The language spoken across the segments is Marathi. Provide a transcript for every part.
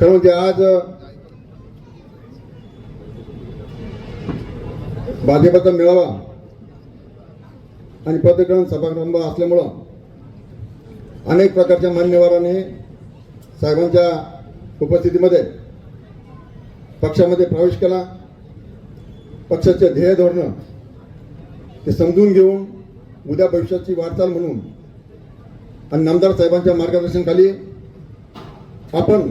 खरं म्हणजे आज भाजपाचा मेळावा आणि पत्रकरण सभागृह असल्यामुळं अनेक प्रकारच्या मान्यवरांनी साहेबांच्या उपस्थितीमध्ये पक्षामध्ये प्रवेश केला. पक्षाचे ध्येय धोरणं ते समजून घेऊन उद्या भविष्याची वाटचाल म्हणून आणि नामदार साहेबांच्या मार्गदर्शनाखाली आपण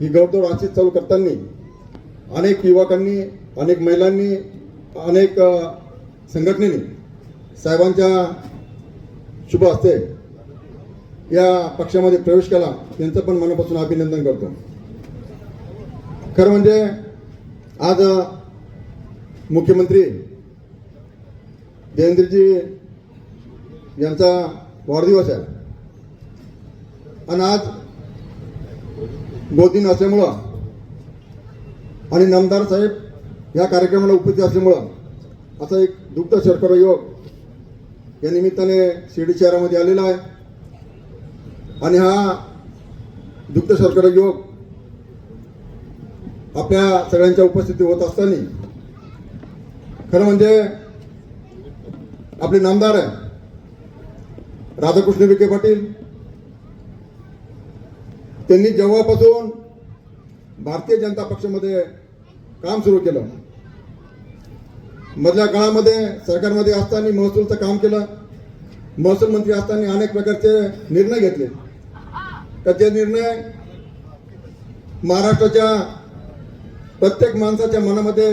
ही गळतोड अशीच चालू करताना अनेक युवकांनी अनेक महिलांनी अनेक संघटनेनी संघटनेने साहेबांच्या शुभ हस्ते या पक्षामध्ये प्रवेश केला. त्यांचं पण मनापासून अभिनंदन करतो. खरं म्हणजे आज मुख्यमंत्री देवेंद्रजी यांचा वाढदिवस आहे. आणि आज गोदीन असल्यामुळं. आणि नामदार साहेब या कार्यक्रमाला उपस्थित असल्यामुळं असा एक दुग्ध शर्करा योग या निमित्ताने शिर्डी शहरामध्ये आलेला आहे. आणि हा दुग्ध शर्करा योग आपल्या सगळ्यांच्या उपस्थिती होत असताना खरं म्हणजे आपले नामदार आहे राधाकृष्ण विखे पाटील त्यांनी जेव्हापासून भारतीय जनता पक्षामध्ये काम सुरू केलं मधल्या काळामध्ये सरकारमध्ये असताना महसूलचं काम केलं महसूल मंत्री असताना अनेक प्रकारचे निर्णय घेतले. तर ते निर्णय महाराष्ट्राच्या प्रत्येक माणसाच्या मनामध्ये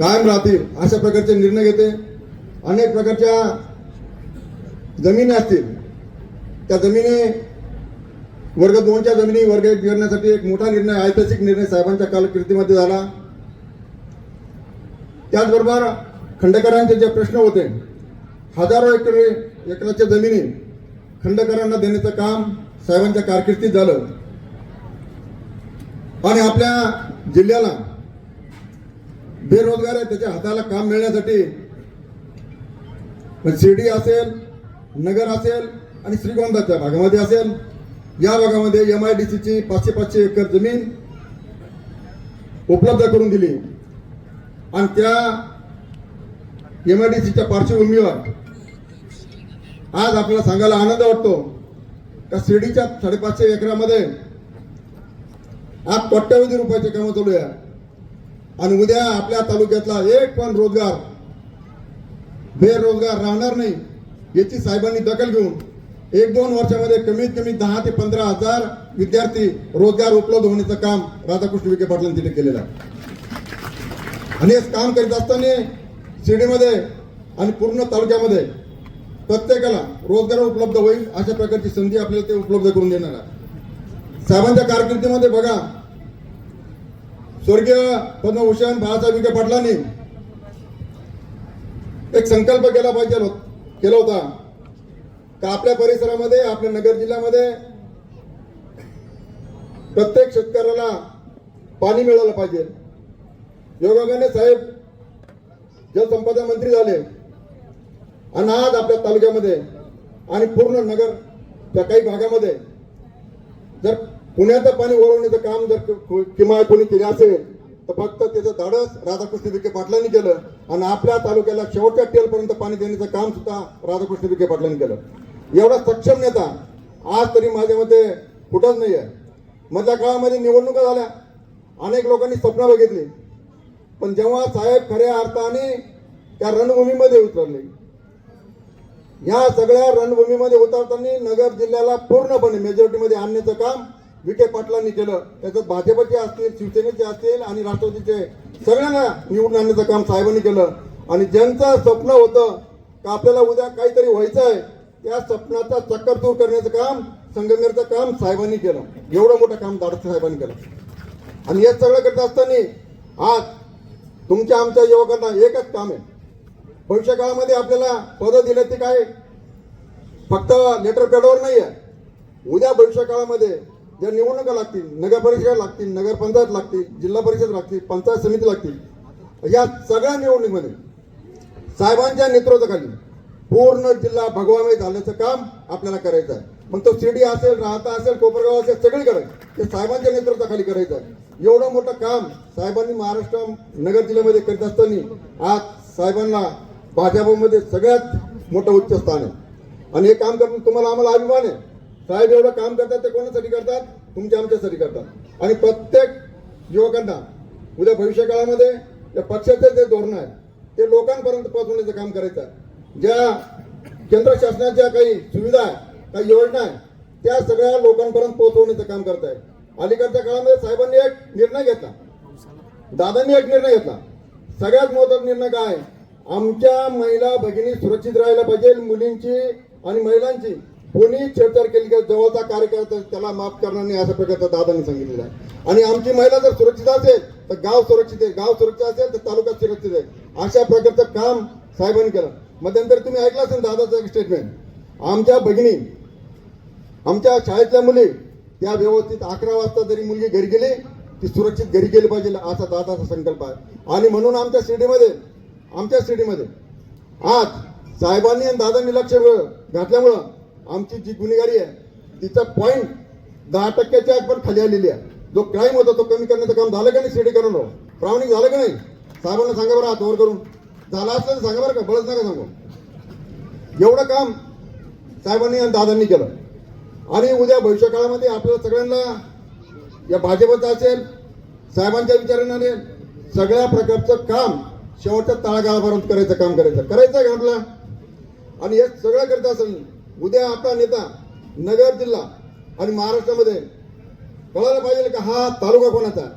कायम राहतील अशा प्रकारचे निर्णय घेते. अनेक प्रकारच्या जमिनी असतील. त्या जमिनी वर्ग दोनच्या जमिनी वर्ग एक करण्यासाठी एक मोठा निर्णय ऐतिहासिक निर्णय साहेबांच्या कालकिर्दीमध्ये झाला. त्याचबरोबर खंडेकरांचे जे प्रश्न होते हजारो एकर एकराच्या जमिनी खंडेकरांना देण्याचं काम साहेबांच्या कारकिर्दीत झालं. आणि आपल्या जिल्ह्याला बेरोजगार आहे त्याच्या हाताला काम मिळण्यासाठी शिर्डी असेल नगर असेल आणि श्रीगोंदाच्या भागामध्ये असेल या भागामध्ये एम आय डी सीची पाचशे पाचशे एकर जमीन उपलब्ध करून दिली. आणि त्या एम आय डी सीच्या पार्श्वभूमीवर आज आपल्याला सांगायला आनंद वाटतो. का शिर्डीच्या साडेपाचशे एकरामध्ये आज कोट्यावधी रुपयाचे कामं चालू आहे. आणि उद्या आपल्या तालुक्यातला एक पण रोजगार बेरोजगार राहणार नाही याची साहेबांनी दखल घेऊन एक दोन वर्षामध्ये कमीत कमी दहा ते पंधरा हजार विद्यार्थी रोजगार उपलब्ध होण्याचं काम राधाकृष्ण विखे पाटलांनी तिथे केलेलं आहे. आणि हे काम करीत असताना शिर्डीमध्ये आणि पूर्ण तालुक्यामध्ये प्रत्येकाला रोजगार उपलब्ध होईल अशा प्रकारची संधी आपल्याला ते उपलब्ध करून देणार आहे. साहेबांच्या कारकिर्दीमध्ये बघा स्वर्गीय पद्मभूषण बाळासाहेब विखे पाटलांनी एक संकल्प केला पाहिजे केला होता. का आपल्या परिसरामध्ये आपल्या नगर जिल्ह्यामध्ये प्रत्येक शेतकऱ्याला पाणी मिळालं पाहिजे. योगाने साहेब जलसंपदा मंत्री झाले. आणि आज आपल्या तालुक्यामध्ये आणि पूर्ण नगर त्या काही भागामध्ये जर पुण्याचं पाणी वळवण्याचं काम जर किमान कोणी केले असेल तर फक्त त्याचं धाडस राधाकृष्ण विखे पाटलांनी केलं. आणि आपल्या तालुक्याला शेवटच्या टेलपर्यंत पाणी देण्याचं काम सुद्धा राधाकृष्ण विखे पाटलांनी केलं. एवढा सक्षम नेता आज तरी माझ्या मते कुठंच नाही आहे मधल्या काळामध्ये निवडणुका झाल्या. अनेक लोकांनी स्वप्न बघितली. पण जेव्हा साहेब खऱ्या अर्थाने त्या रणभूमीमध्ये उतरले. या सगळ्या रणभूमीमध्ये उतरताना नगर जिल्ह्याला पूर्णपणे मेजॉरिटीमध्ये आणण्याचं काम विखे पाटलांनी केलं. त्याच्यात भाजपचे असतील शिवसेनेचे असतील आणि राष्ट्रवादीचे सगळ्यांना निवडून आणण्याचं काम साहेबांनी केलं. आणि ज्यांचं स्वप्न होतं का आपल्याला उद्या काहीतरी व्हायचं आहे त्या स्वप्नाचा चक्कर दूर करण्याचं काम संगमेरचं काम साहेबांनी केलं. एवढं मोठं काम दाडसे साहेबांनी केलं. आणि हे सगळं करत असताना आज तुमच्या आमच्या युवकांना एकच काम आहे. भविष्य काळामध्ये आपल्याला पदं दिले ते काय? फक्त लेटर पॅडवर नाही आहे उद्या भविष्य काळामध्ये ज्या निवडणुका लागतील नगर परिषद लागतील नगरपंचायत लागतील जिल्हा परिषद लागतील पंचायत समिती लागतील या सगळ्या निवडणुकीमध्ये साहेबांच्या नेतृत्वाखाली पूर्ण जिल्हा भगवामय झाल्याचं काम आपल्याला करायचं आहे मग तो शिर्डी असेल राहता असेल कोपरगाव असेल सगळीकडे ते साहेबांच्या नेतृत्वाखाली करायचं आहे एवढं मोठं काम साहेबांनी महाराष्ट्र नगर जिल्ह्यामध्ये करीत असताना आज साहेबांना भाजपमध्ये सगळ्यात मोठं उच्च स्थान आहे. आणि हे काम करून तुम्हाला आम्हाला अभिमान आहे. साहेब एवढं काम करतात ते कोणासाठी करतात? तुमच्या आमच्यासाठी करतात. आणि प्रत्येक युवकांना उद्या भविष्य काळामध्ये या पक्षाचे जे धोरण आहे ते लोकांपर्यंत पोहोचवण्याचं काम करायचं आहे. ज्या केंद्र शासनाच्या काही सुविधा आहे काही योजना आहे त्या सगळ्या लोकांपर्यंत पोहोचवण्याचं काम करत आहे अलीकडच्या काळामध्ये साहेबांनी एक निर्णय घेतला. दादांनी एक निर्णय घेतला. सगळ्यात महत्त्वाचा निर्णय काय आहे? आमच्या महिला भगिनी सुरक्षित राहायला पाहिजे मुलींची आणि महिलांची. कोणी छेडछाड केली किंवा जवळचा कार्यकर्ता त्याला माफ करणार नाही अशा प्रकारचा दादांनी सांगितलेलं आहे. आणि आमची महिला जर सुरक्षित असेल तर गाव सुरक्षित आहे. गाव सुरक्षित असेल तर तालुका सुरक्षित आहे. अशा प्रकारचं काम साहेबांनी केलं. मध्यंतर तुम्ही ऐकलं असेल दादाचं एक स्टेटमेंट आमच्या भगिनी आमच्या शाळेतल्या मुली त्या व्यवस्थित अकरा वाजता जरी मुलगी घरी गेली ती सुरक्षित घरी गेली पाहिजे असा दादाचा संकल्प आहे. आणि म्हणून आमच्या शिर्डीमध्ये आमच्या शिर्डीमध्ये आज साहेबांनी आणि दादांनी लक्ष घातल्यामुळं आमची जी गुन्हेगारी आहे तिचा पॉईंट दहा टक्क्याच्या पण खाली आलेली आहे. जो क्राईम होता तो कमी करण्याचं काम झालं का नाही शिर्डी करून प्रामाणिक झालं का नाही? साहेबांना सांगा बरं हात वर करून. झाला असलं तर सांगा बरं का बळच नका सांगू. एवढं काम साहेबांनी आणि दादांनी केलं. आणि उद्या भविष्य काळामध्ये आपल्याला सगळ्यांना या भाजपचं असेल साहेबांच्या विचाराने सगळ्या प्रकारचं काम शेवटच्या तळागाळापर्यंत करायचं काम करायचं. करायचं आहे का आपलं आणि हे सगळं करत असेल उद्या आपला नेता नगर जिल्हा आणि महाराष्ट्रामध्ये कळायला पाहिजे का हा तालुका कोणाचा? आहे?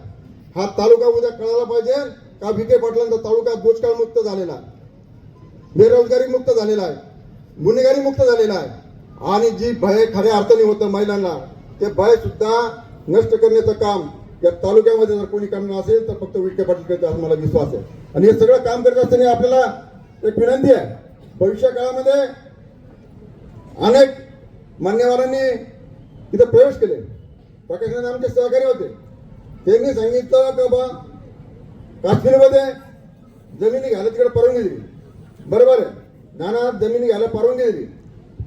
हा तालुका उद्या कळायला पाहिजे का विखे पाटलांचा तालुका दुष्काळ मुक्त झालेला आहे? बेरोजगारी मुक्त झालेला आहे. गुन्हेगारी मुक्त झालेला आहे. आणि जी भय खऱ्या अर्थाने होतं महिलांना ते भय सुद्धा नष्ट करण्याचं काम या तालुक्यामध्ये जर कोणी करणार असेल तर फक्त विखे पाटील करते असं मला विश्वास आहे. आणि हे सगळं काम करत असताना आपल्याला एक विनंती आहे. भविष्य काळामध्ये अनेक मान्यवरांनी तिथे प्रवेश केले. प्रकाशनाने आमचे सहकारी होते. त्यांनी सांगितलं का बा काश्मीरमध्ये जमिनी घ्यायला तिकडे परवानगी दिली. बरोबर आहे. नाना जमिनी घ्यायला परवानगी दिली.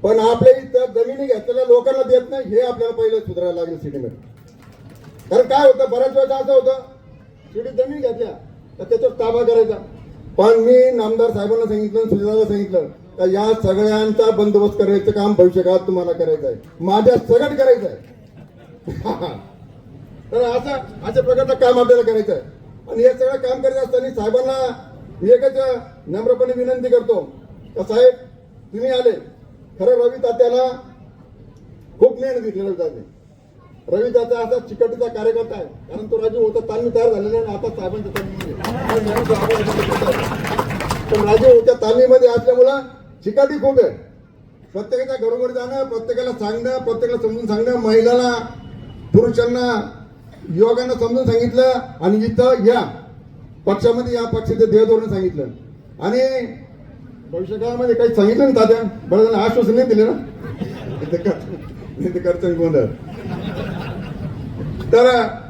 पण आपल्या इथं जमिनी घेतलेल्या लोकांना देत नाही हे आपल्याला पहिलं सुधारायला लागेल सिटीमध्ये. कारण काय होतं? बऱ्याच वेळेला असं होतं शिडी जमीन घेतल्या तर त्याच्यावर ताबा करायचा. पण मी नामदार साहेबांना सांगितलं सुजाताला सांगितलं तर या सगळ्यांचा बंदोबस्त करायचं काम भविष्यकाळात तुम्हाला करायचं आहे. माझ्या सगट करायचं आहे. तर असं अशा प्रकारचं काम आपल्याला करायचं आहे. आणि हे सगळं काम करत असताना साहेबांना मी एकच नम्रपणे विनंती करतो का साहेब तुम्ही आले. खरं रवी तात्याला खूप मेहनत घेतली रवी रवी दादा असा चिकटीचा कार्यकर्ता आहे. कारण तो राजू होता तालमी तयार झालेला आहे आणि आता साहेबांच्या तालमीमध्ये पण राजू होत्या तालमीमध्ये असल्यामुळं चिकाटी खूप आहे. प्रत्येकाच्या घरोघरी जाणं प्रत्येकाला सांगणं प्रत्येकाला समजून सांगणं महिलांना पुरुषांना युवकांना समजून सांगितलं आणि इथं या पक्षामध्ये या पक्षाचे देहधोरण सांगितलं. आणि भविष्यकाळामध्ये काही सांगितलं ना तात्या. बरं आश्वासन नाही दिले ना? करतो गोंधळ. तर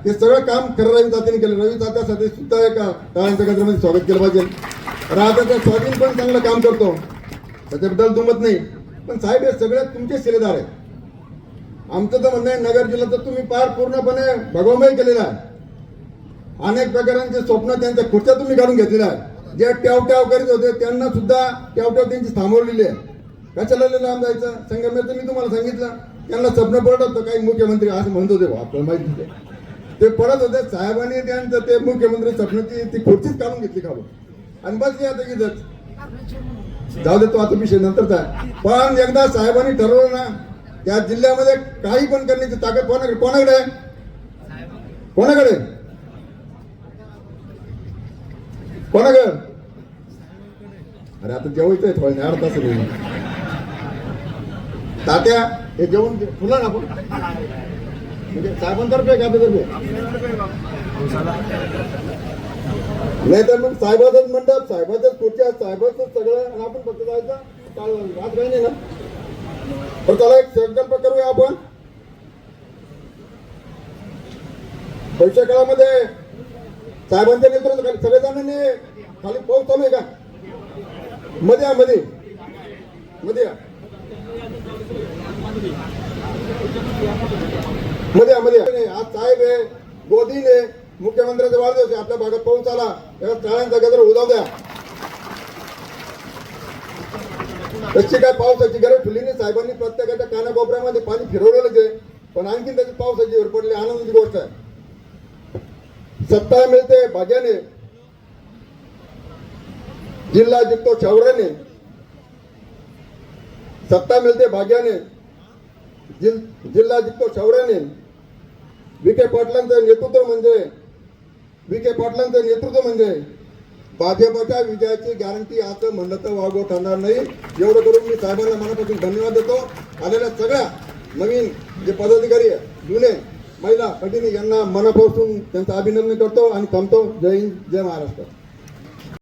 हे सगळं काम खरं रवी तात्याने केलं. रवी तात्यासाठी सुद्धा एका टाळ्यांच्या गजरामध्ये स्वागत केलं पाहिजे. राहत्याचं स्वाधीन पण चांगलं काम करतो. त्याच्याबद्दल दुमत नाही. पण साहेब हे सगळे तुमचे शिलेदार आहेत. आमचं तर म्हणणं आहे नगर जिल्ह्याचं तुम्ही पार पूर्णपणे भगवमय केलेला आहे. अनेक प्रकारांचे स्वप्न त्यांच्या खुर्च्या तुम्ही काढून घेतलेल्या आहे. जे ट्याव ट्याव करीत होते त्यांना सुद्धा ट्याव ट्याव त्यांची थांबवलेली आहे. कशाला लांब जायचं? संगमेचं मी तुम्हाला सांगितलं. त्यांना स्वप्न पडत होतं काही मुख्यमंत्री असं म्हणत होते. आपल्याला माहिती होते ते पडत होते साहेबांनी त्यांचं ते मुख्यमंत्री स्वप्नाची ती खुर्चीच काढून घेतली खालून आणि बस आता की जाऊ दे तो आता विषय नंतरचा. पण एकदा साहेबांनी ठरवलं ना त्या जिल्ह्यामध्ये काही पण करण्याची ताकद कोणाकडे कोणाकडे आहे? कोणाकडे? कोणाकडे? अरे आता जेवायचं आहे थोडं अर्धा तास तात्या हे जेवण फुला ना आपण. म्हणजे साहेबांतर्फे का आपल्यातर्फे नाही तर मग साहेबाचंच म्हणतात साहेबाचंच पुढच्या साहेबाचं सगळं आणि आपण फक्त जायचं काल रात काही नाही ना. पण त्याला एक संकल्प करूया आपण. भविष्य काळामध्ये साहेबांच्या नेतृत्व सगळेजणांनी खाली पाऊस चालू आहे का? मध्ये या मध्ये. मध्ये या मध्ये. मध्ये आज साहेब आहे गोदीने मुख्यमंत्र्यांचा वाढदिवस आहे. आपल्या भागात पाऊस आला त्याला टाळ्यांचा गजर उदाव द्या. तशी काय पावसाची गरज ठेवली नाही. साहेबांनी प्रत्येकाच्या कानाकोपऱ्यामध्ये पाणी फिरवलेलंच आहे. पण आणखी त्याची पावसाची वर पडली आनंदाची गोष्ट आहे. सत्ता मिळते भाग्याने. जिल्हा जिंकतो शौर्याने सत्ता मिळते भाग्याने. जिल जिल्हा जिंकतो शौर्याने विखे पाटलांचं नेतृत्व म्हणजे विखे पाटलांचं नेतृत्व म्हणजे भाजपच्या विजयाची गॅरंटी असं म्हणलं तर वागो ठरणार नाही. एवढं करून मी साहेबांना मनापासून धन्यवाद देतो. आलेल्या सगळ्या नवीन जे पदाधिकारी आहे जुने महिला भगिनी यांना मनापासून त्यांचं अभिनंदन करतो आणि थांबतो. जय हिंद जय महाराष्ट्र.